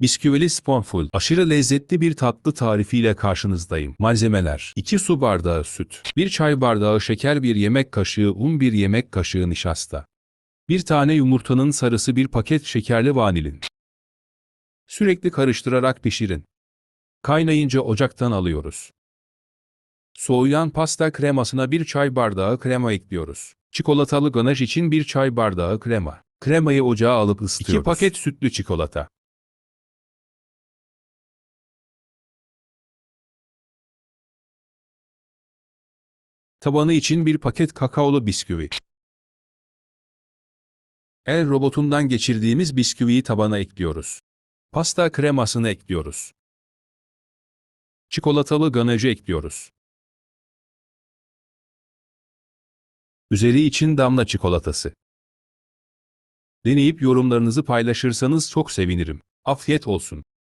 Bisküvili Spoonful, aşırı lezzetli bir tatlı tarifiyle karşınızdayım. Malzemeler 2 su bardağı süt, 1 çay bardağı şeker, 1 yemek kaşığı un, 1 yemek kaşığı nişasta. 1 tane yumurtanın sarısı, 1 paket şekerli vanilin. Sürekli karıştırarak pişirin. Kaynayınca ocaktan alıyoruz. Soğuyan pasta kremasına 1 çay bardağı krema ekliyoruz. Çikolatalı ganaj için 1 çay bardağı krema. Kremayı ocağa alıp ısıtıyoruz. 2 paket sütlü çikolata. Tabanı için bir paket kakaolu bisküvi. El robotundan geçirdiğimiz bisküviyi tabana ekliyoruz. Pasta kremasını ekliyoruz. Çikolatalı ganajı ekliyoruz. Üzeri için damla çikolatası. Deneyip yorumlarınızı paylaşırsanız çok sevinirim. Afiyet olsun.